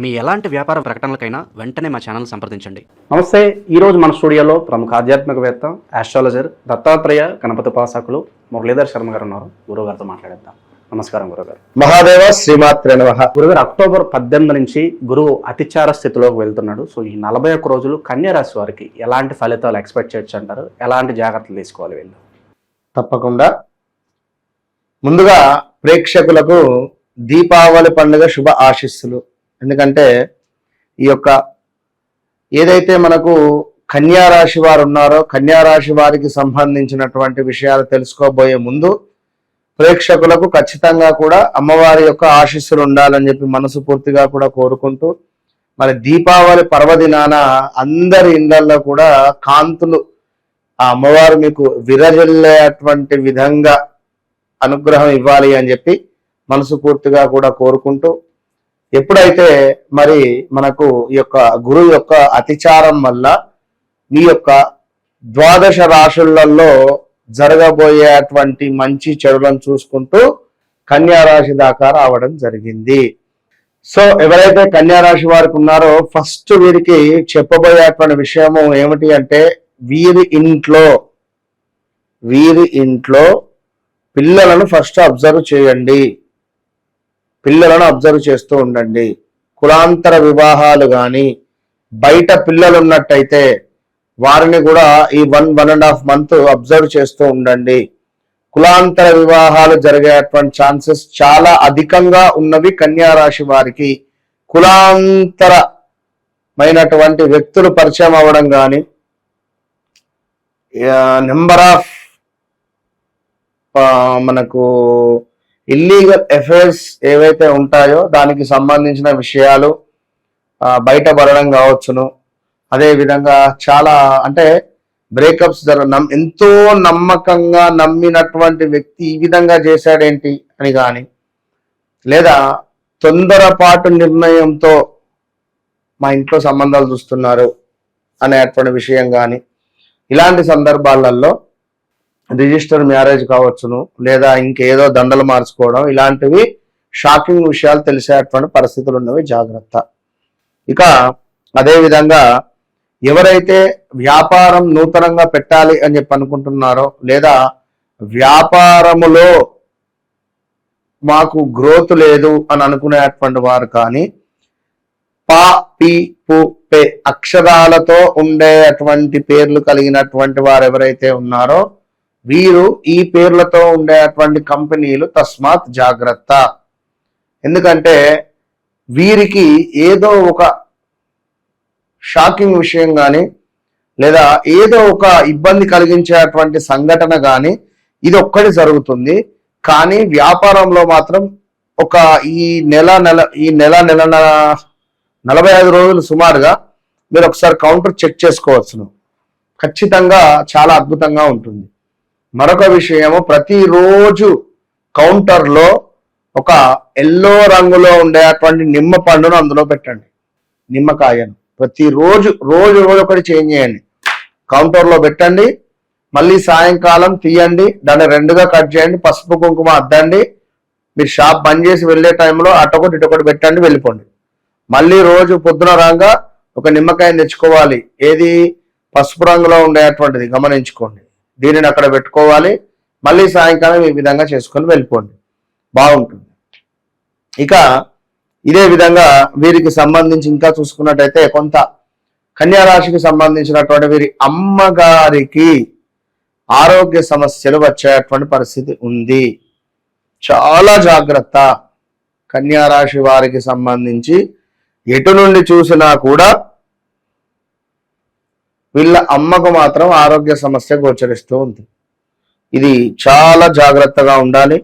మీ ఎలాంటి వ్యాపార ప్రకటనలకైనా వెంటనే మా ఛానల్ సంప్రదించండి. నమస్తే ఈరోజు మన స్టూడియోలో ప్రముఖ ఆధ్యాత్మికవేత్త ఆస్ట్రాలజర్ దత్తాత్రేయ గణపతి ఉపాసకులు మురళీధర్ శర్మ గారు ఉన్నారు. గురువు గారితో మాట్లాడేద్దాం. నమస్కారం గురుగారు మహాదేవ శ్రీమాత్రే నమ. గురుగారు అక్టోబర్ పద్దెనిమిది నుంచి గురువు అతిచార స్థితిలోకి వెళ్తున్నాడు. సో ఈ నలభై ఒక్క రోజులు కన్యా రాశి వారికి ఎలాంటి ఫలితాలు ఎక్స్పెక్ట్ చేయొచ్చు అంటారు? ఎలాంటి జాగ్రత్తలు తీసుకోవాలి వీళ్ళు? తప్పకుండా. ముందుగా ప్రేక్షకులకు దీపావళి పండుగ శుభ ఆశీస్సులు. ఎందుకంటే ఈ యొక్క ఏదైతే మనకు కన్యారాశి వారు ఉన్నారో కన్యారాశి వారికి సంబంధించినటువంటి విషయాలు తెలుసుకోబోయే ముందు ప్రేక్షకులకు ఖచ్చితంగా కూడా అమ్మవారి యొక్క ఆశీస్సులు ఉండాలని చెప్పి మనసు పూర్తిగా కూడా కోరుకుంటూ మరి దీపావళి పర్వదినాన అందరి ఇళ్ళలో కూడా కాంతులు ఆ అమ్మవారు మీకు విరజల్లేటువంటి విధంగా అనుగ్రహం ఇవ్వాలి అని చెప్పి మనసు పూర్తిగా కూడా కోరుకుంటూ ఎప్పుడైతే మరి మనకు ఈ యొక్క గురువు యొక్క అతిచారం వల్ల మీ యొక్క ద్వాదశ రాశులలో జరగబోయేటువంటి మంచి చెడులను చూసుకుంటూ కన్యారాశి దాకా రావడం జరిగింది. సో ఎవరైతే కన్యా రాశి వారికి ఉన్నారో ఫస్ట్ వీరికి చెప్పబోయేటువంటి విషయము ఏమిటి అంటే వీరి ఇంట్లో వీరి ఇంట్లో పిల్లలను ఫస్ట్ అబ్జర్వ్ చేయండి. పిల్లలను అబ్జర్వ్ చేస్తూ ఉండండి. కులాంతర వివాహాలు కానీ బయట పిల్లలు ఉన్నట్టయితే వారిని కూడా ఈ one one and half month observe చేస్తూ ఉండండి. కులాంతర వివాహాలు జరిగేటువంటి ఛాన్సెస్ చాలా అధికంగా ఉన్నవి కన్యా రాశి వారికి. కులాంతరమైనటువంటి వ్యక్తులు పరిచయం అవ్వడం కానీ నెంబర్ ఆఫ్ మనకు ఇల్లీగల్ ఎఫైర్స్ ఏవైతే ఉంటాయో దానికి సంబంధించిన విషయాలు బయటపడడం కావచ్చును. అదేవిధంగా చాలా అంటే బ్రేకప్స్ జర నమ్ ఎంతో నమ్మకంగా నమ్మినటువంటి వ్యక్తి ఈ విధంగా చేశాడేంటి అని కానీ లేదా తొందరపాటు నిర్ణయంతో మా ఇంట్లో సంబంధాలు చూస్తున్నారు అనేటువంటి విషయం కానీ ఇలాంటి సందర్భాలలో రిజిస్టర్ మ్యారేజ్ కావచ్చును లేదా ఇంకేదో దండలు మార్చుకోవడం ఇలాంటివి షాకింగ్ విషయాలు తెలిసేటువంటి పరిస్థితులు ఉన్నవి జాగ్రత్త. ఇక అదేవిధంగా ఎవరైతే వ్యాపారం నూతనంగా పెట్టాలి అని చెప్పి అనుకుంటున్నారో లేదా వ్యాపారములో మాకు గ్రోత్ లేదు అని అనుకునేటువంటి వారు కానీ పా పి పు పే అక్షరాలతో ఉండేటువంటి పేర్లు కలిగినటువంటి వారు ఎవరైతే ఉన్నారో వీరు ఈ పేర్లతో ఉండేటువంటి కంపెనీలు తస్మాత్ జాగ్రత్త. ఎందుకంటే వీరికి ఏదో ఒక షాకింగ్ విషయం కానీ లేదా ఏదో ఒక ఇబ్బంది కలిగించేటువంటి సంఘటన కానీ ఇది ఒక్కటి జరుగుతుంది. కానీ వ్యాపారంలో మాత్రం ఒక ఈ నెల నెల ఈ నెల నెల నలభై ఐదు రోజులు సుమారుగా మీరు ఒకసారి కౌంటర్ చెక్ చేసుకోవచ్చును. ఖచ్చితంగా చాలా అద్భుతంగా ఉంటుంది. మరొక విషయము ప్రతిరోజు కౌంటర్లో ఒక ఎల్లో రంగులో ఉండేటువంటి నిమ్మ పండును అందులో పెట్టండి. నిమ్మకాయను. ప్రతిరోజు రోజు రోజు ఒకటి చేంజ్ చేయండి. కౌంటర్లో పెట్టండి. మళ్ళీ సాయంకాలం తీయండి. దాన్ని రెండుగా కట్ చేయండి. పసుపు కుంకుమ అద్దండి. మీరు షాప్ బంద్ చేసి వెళ్ళే టైంలో అటొకటి ఇటొకటి పెట్టండి వెళ్ళిపోండి. మళ్ళీ రోజు పొద్దున రాగా ఒక నిమ్మకాయ తెచ్చుకోవాలి. ఏది? పసుపు రంగులో ఉండేటువంటిది. గమనించుకోండి. దీనిని అక్కడ పెట్టుకోవాలి. మళ్ళీ సాయంకాలం ఈ విధంగా చేసుకొని వెళ్ళిపోండి. బాగుంటుంది. ఇక ఇదే విధంగా వీరికి సంబంధించి ఇంకా చూసుకున్నట్టయితే కొంత కన్యారాశికి సంబంధించినటువంటి వీరి అమ్మగారికి ఆరోగ్య సమస్యలు వచ్చేటువంటి పరిస్థితి ఉంది. చాలా జాగ్రత్త. కన్యా రాశి వారికి సంబంధించి ఎటు నుండి చూసినా కూడా వీళ్ళ అమ్మకు మాత్రం ఆరోగ్య సమస్య గోచరిస్తూ ఉంది ఇది చాలా జాగ్రత్తగా ఉండాలి.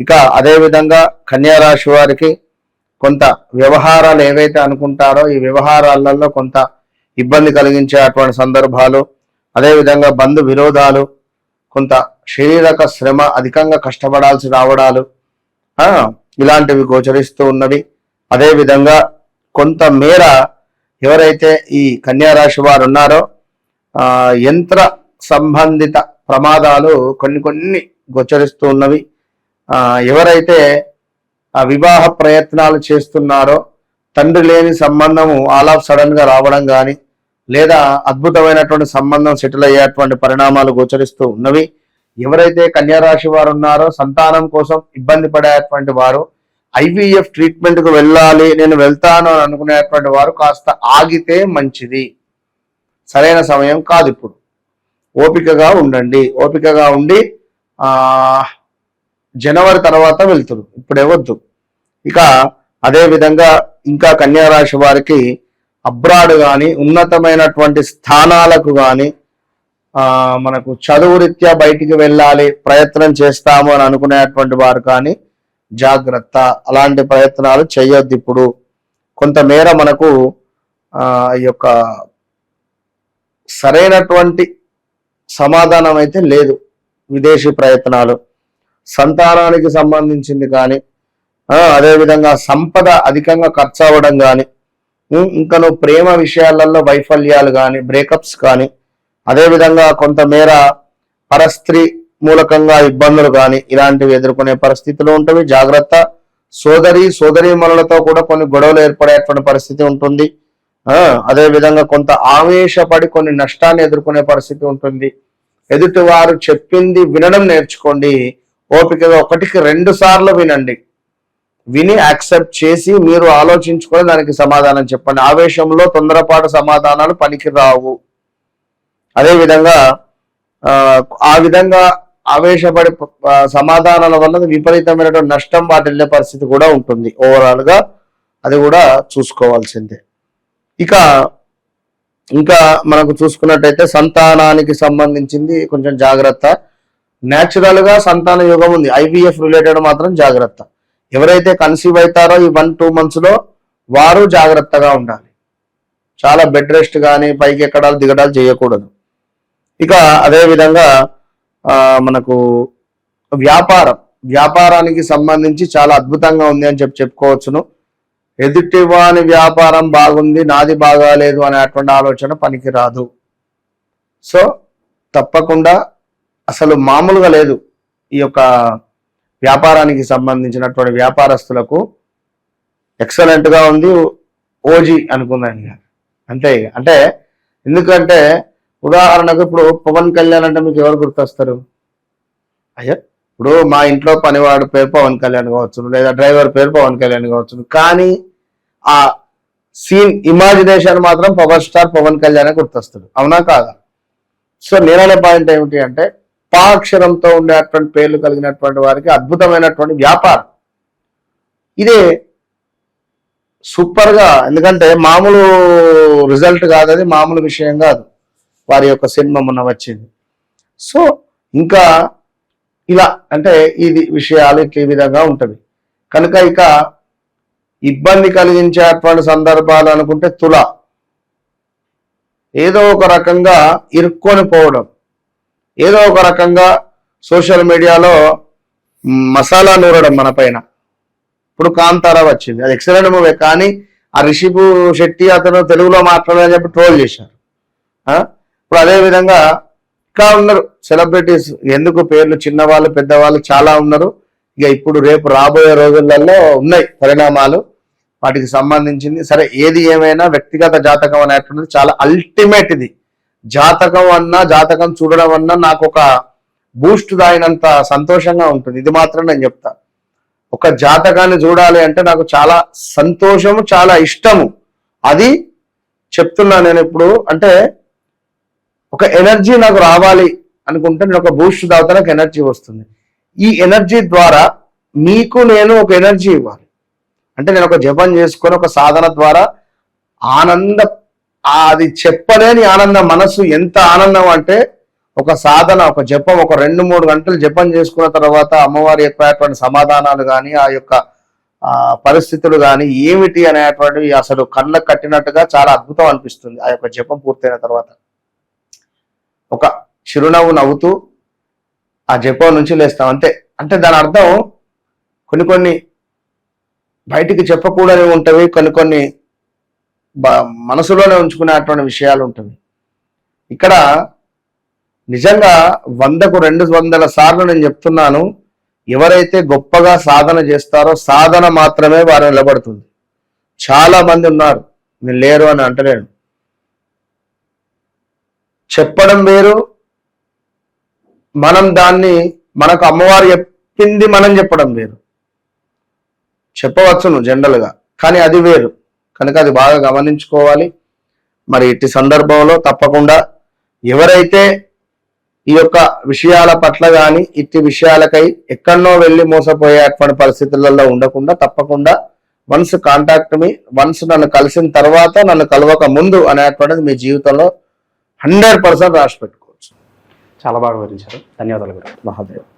ఇక అదేవిధంగా కన్యారాశి వారికి కొంత వ్యవహారాలు ఏవైతే అనుకుంటారో ఈ వ్యవహారాలలో కొంత ఇబ్బంది కలిగించే అటువంటి సందర్భాలు అదేవిధంగా బంధు విరోధాలు కొంత శారీరక శ్రమ అధికంగా కష్టపడాల్సి రావడాలు ఇలాంటివి గోచరిస్తూ ఉన్నవి. అదేవిధంగా కొంత మేర ఎవరైతే ఈ కన్యారాశి వారు ఉన్నారో యంత్ర సంబంధిత ప్రమాదాలు కొన్ని కొన్ని గోచరిస్తూ ఉన్నవి. ఎవరైతే ఆ వివాహ ప్రయత్నాలు చేస్తున్నారో తండ్రి లేని సంబంధము ఆల్ ఆఫ్ సడన్గా రావడం కానీ లేదా అద్భుతమైనటువంటి సంబంధం సెటిల్ అయ్యేటువంటి పరిణామాలు గోచరిస్తూ ఉన్నవి. ఎవరైతే కన్యారాశి వారు ఉన్నారో సంతానం కోసం ఇబ్బంది పడేటువంటి వారు ఐవీఎఫ్ ట్రీట్మెంట్కు వెళ్ళాలి నేను వెళ్తాను అని అనుకునేటువంటి వారు కాస్త ఆగితే మంచిది. సరైన సమయం కాదు ఇప్పుడు. ఓపికగా ఉండండి. ఓపికగా ఉండి జనవరి తర్వాత వెళ్తురు. ఇప్పుడే వద్దు. ఇక అదే విధంగా ఇంకా కన్యారాశి వారికి అబ్రాడ్ కానీ ఉన్నతమైనటువంటి స్థానాలకు కానీ మనకు చదువు రీత్యా బయటికి వెళ్ళాలి ప్రయత్నం చేస్తాము అని అనుకునేటువంటి వారు కానీ జాగ్రత్త. అలాంటి ప్రయత్నాలు చేయొద్దు ఇప్పుడు. కొంతమేర మనకు ఈ యొక్క సరైనటువంటి సమాధానం అయితే లేదు విదేశీ ప్రయత్నాలు. సంతానానికి సంబంధించింది కానీ అదేవిధంగా సంపద అధికంగా ఖర్చు అవ్వడం కానీ ఇంకా నువ్వు ప్రేమ విషయాలలో వైఫల్యాలు కానీ బ్రేకప్స్ కానీ అదేవిధంగా కొంతమేర పరస్త్రీ మూలకంగా ఇబ్బందులు కానీ ఇలాంటివి ఎదుర్కొనే పరిస్థితులు ఉంటవి. జాగ్రత్త. సోదరి సోదరీమణులతో కూడా కొన్ని గొడవలు ఏర్పడేటువంటి పరిస్థితి ఉంటుంది. అదే విధంగా కొంత ఆవేశపడి కొన్ని నష్టాన్ని ఎదుర్కొనే పరిస్థితి ఉంటుంది. ఎదుటి వారు చెప్పింది వినడం నేర్చుకోండి. ఓపికగా ఒకటికి రెండు సార్లు వినండి. విని యాక్సెప్ట్ చేసి మీరు ఆలోచించుకొని దానికి సమాధానం చెప్పండి. ఆవేశంలో తొందరపాటు సమాధానాలు పనికి రావు. అదేవిధంగా ఆ, విధంగా ఆవేశపడి సమాధానాల వల్ల విపరీతమైనటువంటి నష్టం వాటిల్లే పరిస్థితి కూడా ఉంటుంది. ఓవరాల్గా అది కూడా చూసుకోవాల్సిందే. ఇక ఇంకా మనకు చూసుకున్నట్టయితే సంతానానికి సంబంధించింది కొంచెం జాగ్రత్త. న్యాచురల్గా సంతాన యోగం ఉంది. ఐవీఎఫ్ రిలేటెడ్ మాత్రం జాగ్రత్త. ఎవరైతే కన్సీవ్ అవుతారో ఈ వన్ టూ మంత్స్లో వారు జాగ్రత్తగా ఉండాలి. చాలా బెడ్ రెస్ట్ కానీ పైకి ఎక్కడాలు దిగడాలు చేయకూడదు. ఇక అదేవిధంగా మనకు వ్యాపారం. వ్యాపారానికి సంబంధించి చాలా అద్భుతంగా ఉంది అని చెప్పి చెప్పుకోవచ్చును. ఎదుటి వాని వ్యాపారం బాగుంది నాది బాగాలేదు అనేటువంటి ఆలోచన పనికి రాదు సో తప్పకుండా అసలు మామూలుగా లేదు ఈ యొక్క వ్యాపారానికి సంబంధించినటువంటి వ్యాపారస్తులకు ఎక్సలెంట్గా ఉంది ఓజీ అనుకుందాం అంతే అంటే ఎందుకంటే ఉదాహరణకు ఇప్పుడు పవన్ కళ్యాణ్ అంటే మీకు ఎవరు గుర్తొస్తారు? అయ్యా ఇప్పుడు మా ఇంట్లో పనివాడు పేరు పవన్ కళ్యాణ్ కావచ్చు లేదా డ్రైవర్ పేరు పవన్ కళ్యాణ్ కావచ్చు కానీ ఆ సీన్ ఇమాజినేషన్ మాత్రం పవర్ స్టార్ పవన్ కళ్యాణ్ గుర్తొస్తుంది అవునా కాదా? సో నేననే పాయింట్ ఏమిటి అంటే పా అక్షరంతో ఉండేటువంటి పేర్లు కలిగినటువంటి వారికి అద్భుతమైనటువంటి వ్యాపారం. ఇదే సూపర్గా ఎందుకంటే మామూలు రిజల్ట్ కాదు అది మామూలు విషయం కాదు. వారి యొక్క సినిమా మొన్న వచ్చింది. సో ఇంకా ఇలా అంటే ఇది విషయాలు ఇట్లా ఈ విధంగా ఉంటుంది. కనుక ఇక ఇబ్బంది కలిగించేటువంటి సందర్భాలు అనుకుంటే తుల. ఏదో ఒక రకంగా ఇరుక్కొని పోవడం. ఏదో ఒక రకంగా సోషల్ మీడియాలో మసాలా నూరడం మన పైన. ఇప్పుడు కాంతారా వచ్చింది. అది ఎక్సలెంట్ మూవీ కానీ ఆ రిషిబు శెట్టి అతను తెలుగులో మాట్లాడాలని చెప్పి ట్రోల్ చేశారు. ఇప్పుడు అదేవిధంగా ఇంకా ఉన్నారు. సెలబ్రిటీస్ ఎందుకు పేర్లు చిన్నవాళ్ళు పెద్దవాళ్ళు చాలా ఉన్నారు. ఇక ఇప్పుడు రేపు రాబోయే రోజులలో ఉన్నాయి పరిణామాలు. వాటికి సంబంధించింది సరే ఏది ఏమైనా వ్యక్తిగత జాతకం అనేటువంటిది చాలా అల్టిమేట్ ఇది. జాతకం అన్నా జాతకం చూడడం అన్నా నాకు ఒక బూస్ట్ దాయినంత సంతోషంగా ఉంటుంది. ఇది మాత్రం నేను చెప్తా. ఒక జాతకాన్ని చూడాలి అంటే నాకు చాలా సంతోషము చాలా ఇష్టము. అది చెప్తున్నా నేను ఇప్పుడు. అంటే ఒక ఎనర్జీ నాకు రావాలి అనుకుంటే నేను ఒక బూస్ట్ తాగితే నాకు ఎనర్జీ వస్తుంది. ఈ ఎనర్జీ ద్వారా మీకు నేను ఒక ఎనర్జీ ఇవ్వాలి. అంటే నేను ఒక జపం చేసుకొని ఒక సాధన ద్వారా ఆనంద అది చెప్పలేని ఆనందం మనసు ఎంత ఆనందం అంటే ఒక సాధన ఒక జపం ఒక రెండు మూడు గంటలు జపం చేసుకున్న తర్వాత అమ్మవారి చెప్పేటువంటి సమాధానాలు కానీ ఆ యొక్క పరిస్థితులు కానీ ఏమిటి అనేటువంటివి అసలు కళ్ళకు కట్టినట్టుగా చాలా అద్భుతం అనిపిస్తుంది. ఆ యొక్క జపం పూర్తయిన తర్వాత. ఒక చిరునవ్వు నవ్వుతూ ఆ జపం నుంచి లేస్తాం అంతే. అంటే దాని అర్థం కొన్ని కొన్ని బయటికి చెప్పకూడని ఉంటవి కొన్ని కొన్ని మనసులోనే ఉంచుకునేటువంటి విషయాలు ఉంటవి. ఇక్కడ నిజంగా వందకు రెండు వందల సార్లు నేను చెప్తున్నాను ఎవరైతే గొప్పగా సాధన చేస్తారో సాధన మాత్రమే వారు నిలబడుతుంది. చాలా మంది ఉన్నారు నేను లేరు అని అంటలేను. చెప్పడం వేరు. మనం దాన్ని మనకు అమ్మవారు చెప్పింది మనం చెప్పడం వేరు. చెప్పవచ్చును జనరల్గా కానీ అది వేరు. కనుక అది బాగా గమనించుకోవాలి. మరి ఇట్టి సందర్భంలో తప్పకుండా ఎవరైతే ఈ యొక్క విషయాల పట్ల కానీ ఇట్టి విషయాలకై ఎక్కడనో వెళ్ళి మోసపోయేటువంటి పరిస్థితులలో ఉండకుండా తప్పకుండా వన్స్ కాంటాక్ట్ మీ వన్స్ నన్ను కలిసిన తర్వాత నన్ను కలవక ముందు అనేటువంటిది మీ జీవితంలో హండ్రెడ్ పర్సెంట్ రాసి పెట్టుకోవచ్చు. చాలా బాగా వివరించారు. ధన్యవాదాలు గురు. మహాదేవ్.